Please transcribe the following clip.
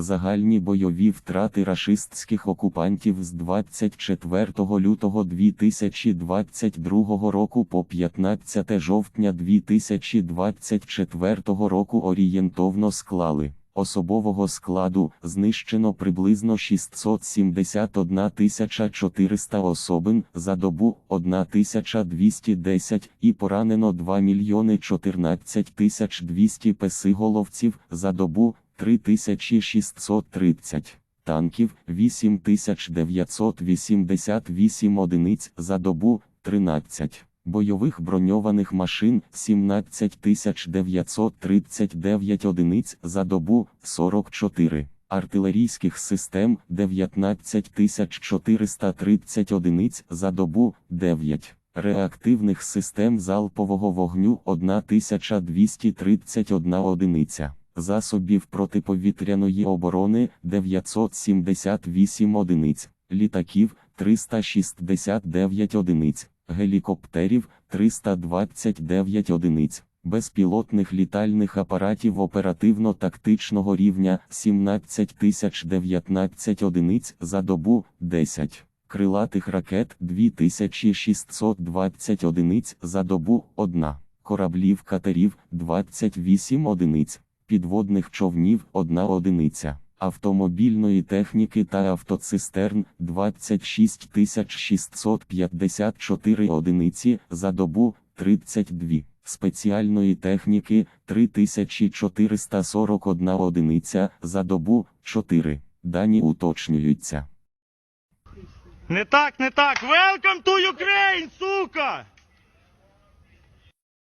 Загальні бойові втрати рашистських окупантів з 24 лютого 2022 року по 15 жовтня 2024 року орієнтовно склали. Особового складу знищено приблизно 671 400 особин за добу 1210 і поранено 2 мільйони 14 200 песиголовців за добу 3630 танків 8988 одиниць за добу 13 бойових броньованих машин 17939 одиниць за добу 44 артилерійських систем 19430 одиниць за добу 9 реактивних систем залпового вогню 1231 одиниця засобів протиповітряної оборони 978 одиниць, літаків 369 одиниць, гелікоптерів 329 одиниць, безпілотних літальних апаратів оперативно-тактичного рівня 17019 одиниць за добу 10. Крилатих ракет 2620 одиниць за добу 1, кораблів катерів 28 одиниць, підводних човнів 1 одиниця, автомобільної техніки та автоцистерн 26 654 одиниці за добу 32, спеціальної техніки 3441 одиниця за добу 4. Дані уточнюються. Не так, не так. Welcome to Ukraine, сука!